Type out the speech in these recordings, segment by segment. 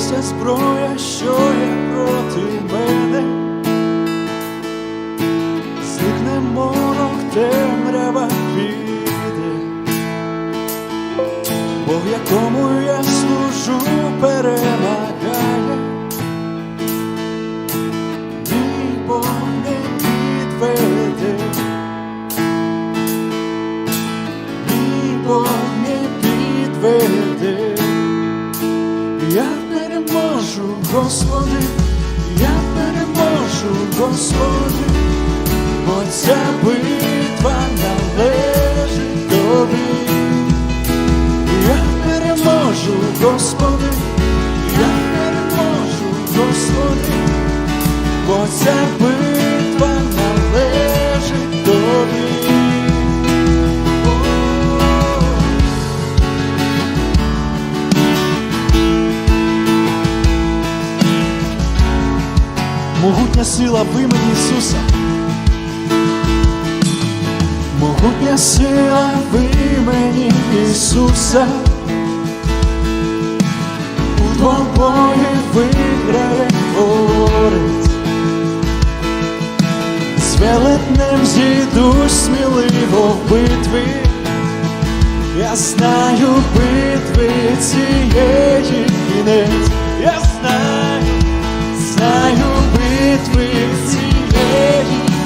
вся зброя, що є переможу, Могутня сила в імені Ісуса. Могутня сила в імені Ісуса. У двобої виграє творець. З велетнем зійдусь сміливо в битві. Я знаю битви цієї кінець. Я знаю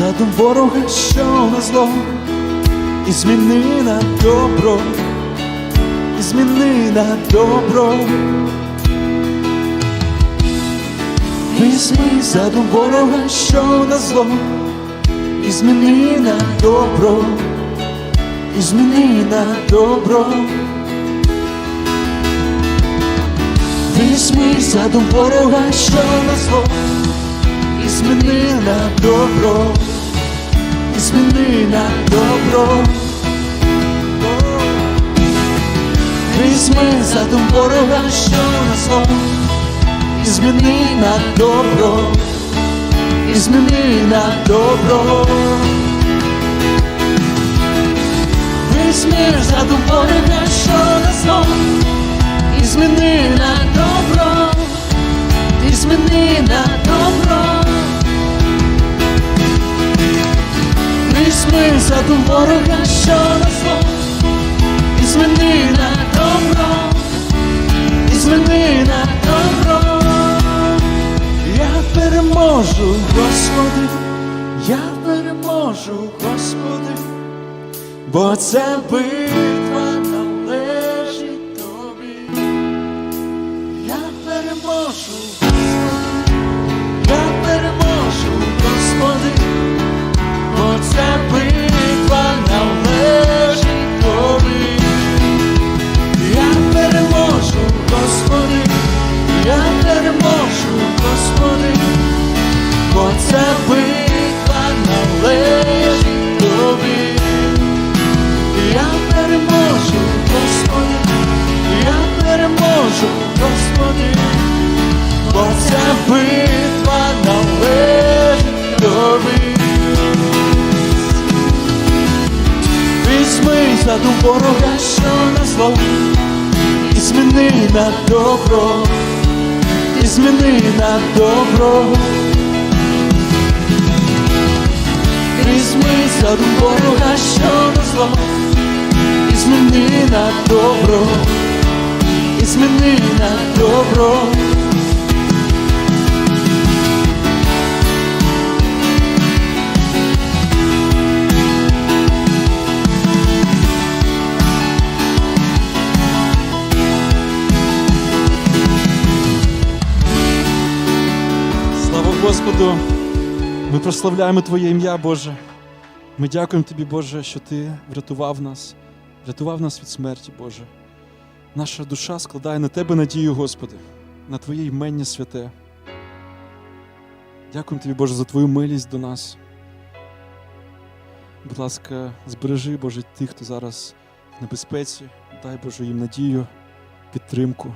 задум ворога, що на зло, і зміни на добро, і зміни на добро. Візьми задум ворога, що на зло, і зміни на добро, і зміни на добро. Візьми задум ворога, що на зло, і зміни на добро, зміни на добро. Візьми задум ворога, що на зло, і зміни на добро, і зміни на добро. Візьми задум ворога, що на зло, і зміни на добро, і зміни на добро. Візьми задум ворога, що на зло, і зміни на добро, і зміни на добро. Я переможу, Господи, я переможу, Господи, бо ця битва належить тобі. Я переможу, я переможу, Господи, бо ця на добро. Візьми за ворога, що на зло, і зміни на добро, і зміни на добро. Господу! Ми прославляємо Твоє ім'я, Боже. Ми дякуємо Тобі, Боже, що Ти врятував нас, врятував нас від смерті, Боже. Наша душа складає на Тебе надію, Господи, на Твоє імення святе. Дякуємо Тобі, Боже, за Твою милість до нас. Будь ласка, збережи, Боже, тих, хто зараз в небезпеці. Дай Боже їм надію, підтримку.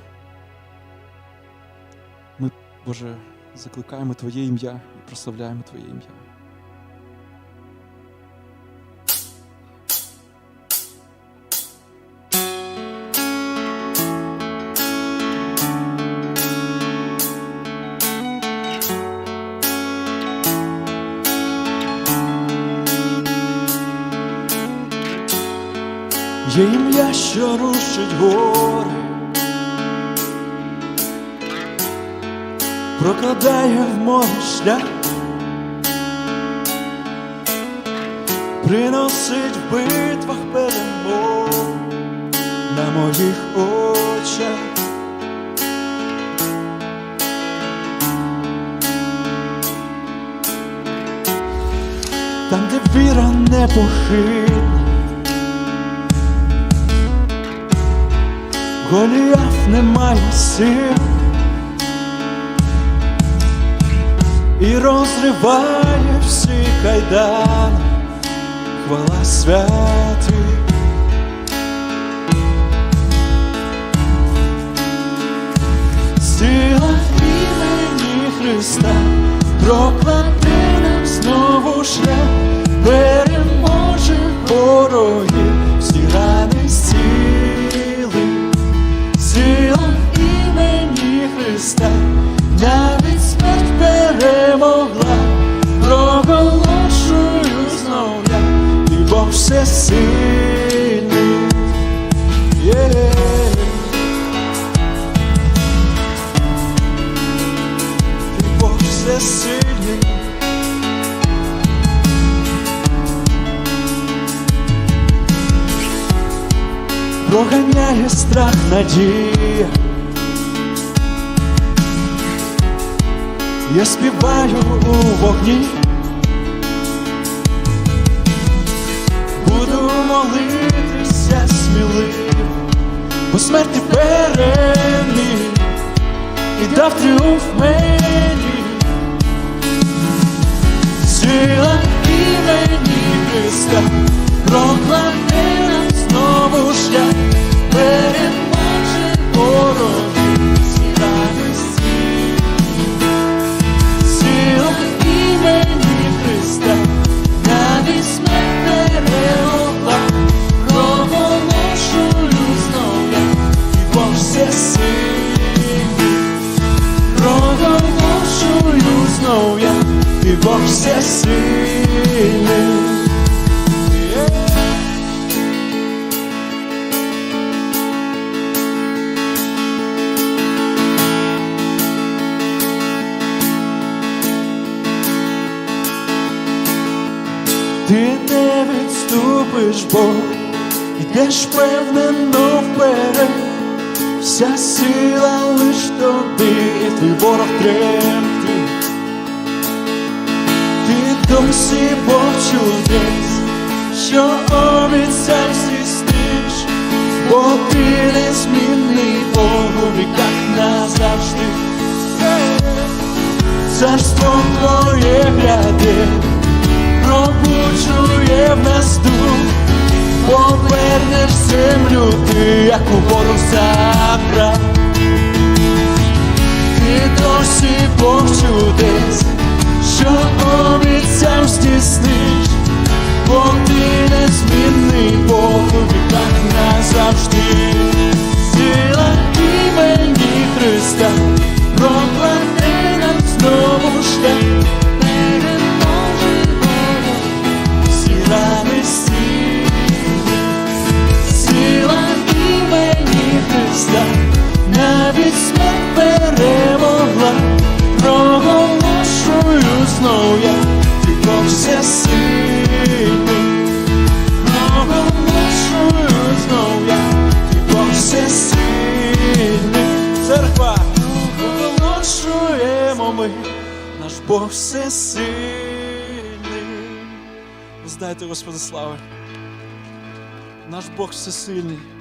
Ми, Боже, закликаємо Твоє ім'я і прославляємо Твоє ім'я. Є ім'я, що рушить гори, прокладає в морі шлях, приносить в битвах перемог на моїх очах. Там, де віра непохитна, Голіаф не має сил і розриває всі кайдани, хвала святих. Сила імені Христа прокладе нам знову шлях, переможе ворогів, всі рани зціли. Сила імені Христа, всесильний. Yeah. Ти Бог всесильний. проганяє страх надія. Я співаю у вогні, молитися сміливо, по смерті переміг і дав тріумф мені. Сила імені Ти не відступиш, Бог, ідеш впевнено вперед, вся сила лиш тобі, і твій ворог тремтить. Ти досі Бог чудес, що обіцяв здійсниш, бо ти незмінний Бог у віках назавжди. Царство твоє гляде, пробуджує в нас дух, повернеш землю ти, як у ворог забрав. Ти досі Бог чудес, що обіцяв здійсниш, бо ти незмінний Бог у віках назавжди. Сила імені Христа, прокладе нам знову шлях, воля, навіть смерть перемогла, проголошую знов я, ти Бог сильний, проголошую знов я, ти Бог все сильний, церква, проголошуємо ми, наш Бог всесильний. Здайте Господи слави, наш Бог всесильний.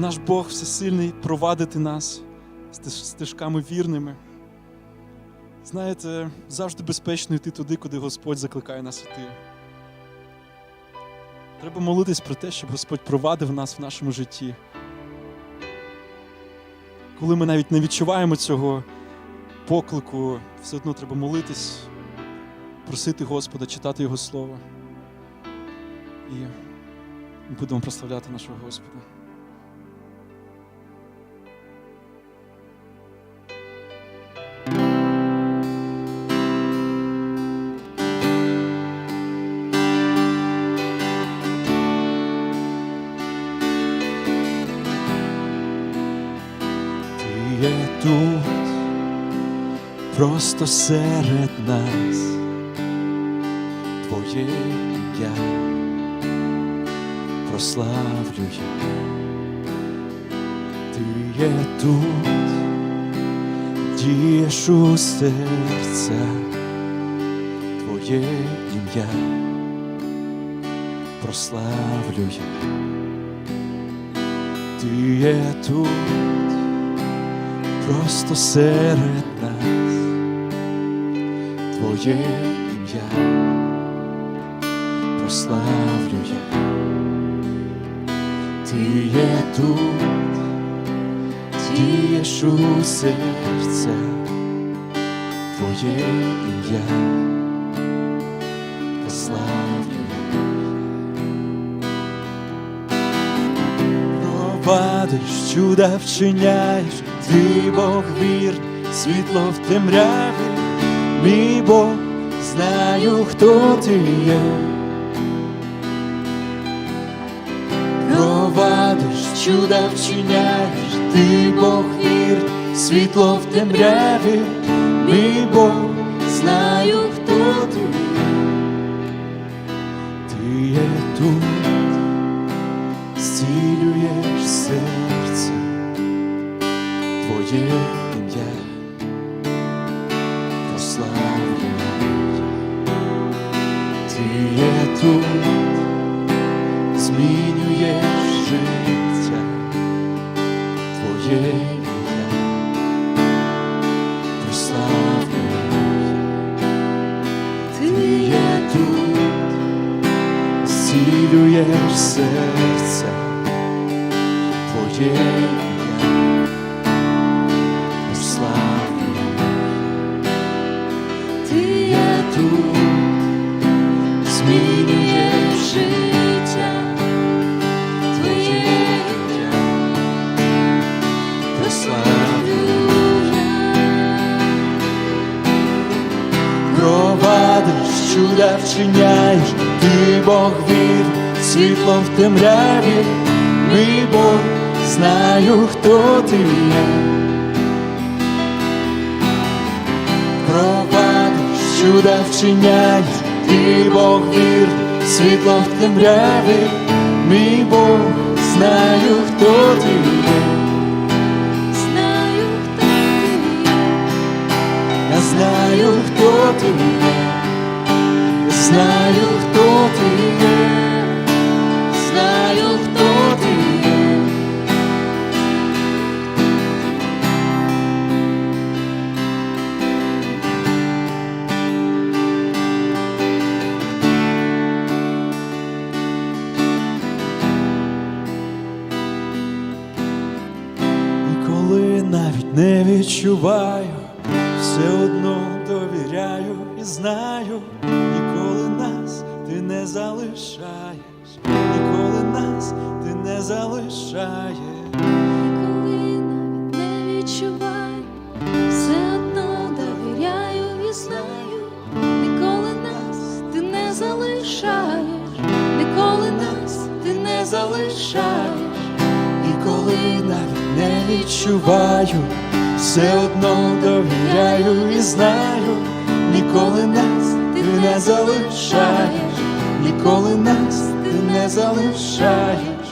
Наш Бог всесильний провадити нас стежками вірними. Знаєте, завжди безпечно йти туди, куди Господь закликає нас йти. Треба молитись про те, щоб Господь провадив нас в нашому житті. Коли ми навіть не відчуваємо цього поклику, все одно треба молитись, просити Господа, читати Його Слово. І ми будемо прославляти нашого Господа. Просто серед нас, Твоє ім'я прославлю я. Ти є тут, дієш у серця, Твоє ім'я прославлю я. Ти є тут просто серед нас Твоє ім'я прославлю я. Ти є тут, дієш у серця, Твоє ім'я. Прославлю я. Провадиш, чуда вчиняєш, ти Бог вір, світло в темряві, мій Бог, знаю, хто ти є. Провадиш, чуда вчиняєш, ти Бог вір, світло в темряві, мій Бог, знаю, хто ти є. Ти тут зцілюєш серце, Твоє Провадиш, чуда вчиняєш, ти Бог вір, світлом в темряві, мій Бог, знаю, хто ти є. Провадиш, чуда вчиняєш, ти Бог вір, світло в темряві, мій Бог, знаю, хто ти є. Знаю, хто ти є, Я знаю, хто ти є. Знаю, хто ти є. Відчуваю, все одно довіряю і знаю, ніколи нас ти не залишаєш, ніколи нас ти не залишаєш. коли навіть не відчуваю, все одно довіряю і знаю, ніколи нас ти не залишаєш, ніколи нас ти не залишаєш, І коли навіть не відчуваю, все одно довіряю і знаю, ніколи нас ти не залишаєш, ніколи нас ти не залишаєш.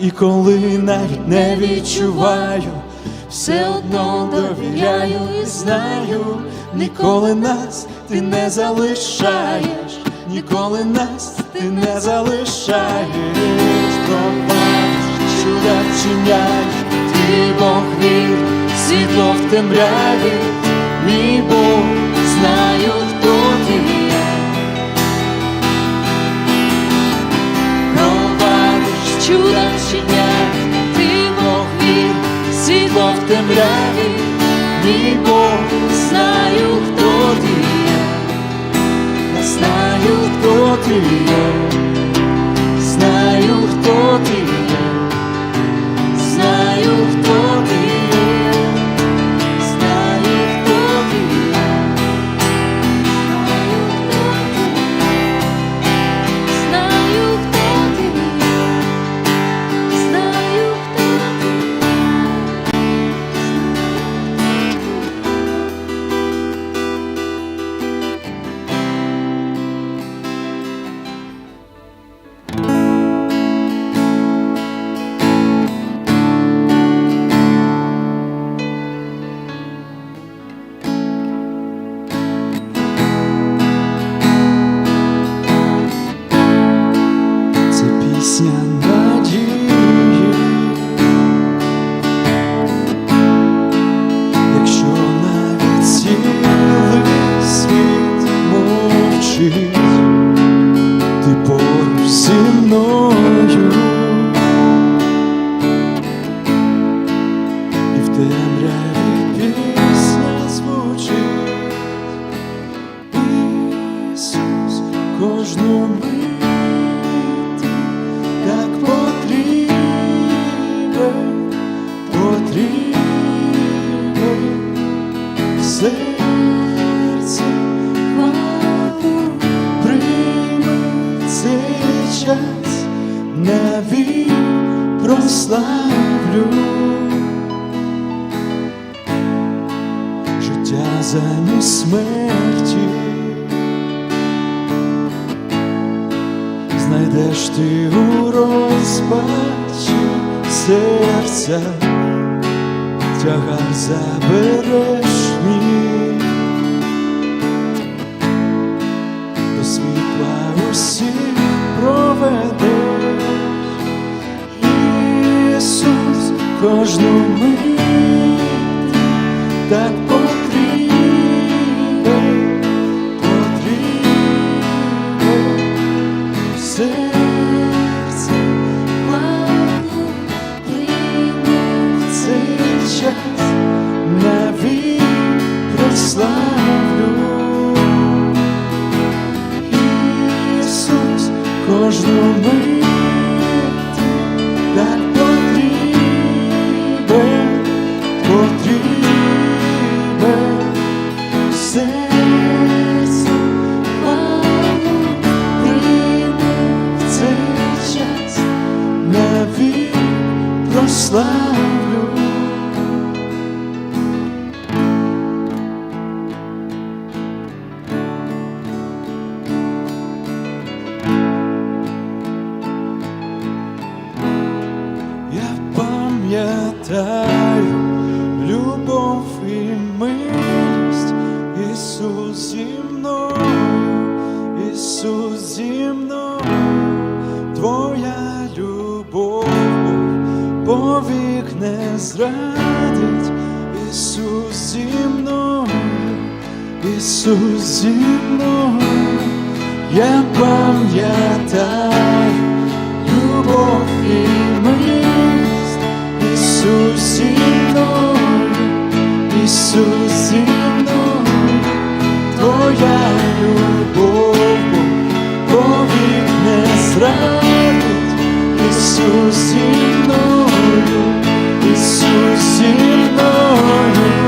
І коли навіть не відчуваю, все одно довіряю і знаю, ніколи нас ти не залишаєш, ніколи нас ти не залишаєш, провадиш, чудо вчиняєш, ти Бог вір, світло в темряві, мій Бог, знаю, хто ти. Є. Провадиш, чудо вчиняєш, ти Бог вір, світло в темряві, мій Бог, знаю, хто ти. Є, знаю, хто ти. Є, знаю, хто ти. є, серце Хвалу прийми цей час, навік прославлю. Життя замість смерті. Знайдеш ти у розпачі серця, тягар забереш кожну мить. Так Ісус зі мною, Ісус зі мною, я пам'ятаю любов і милість, Ісус зі мною, Ісус зі мною, Твоя любов повік не зрадить, Ісус зі мною, Ісус зі мною,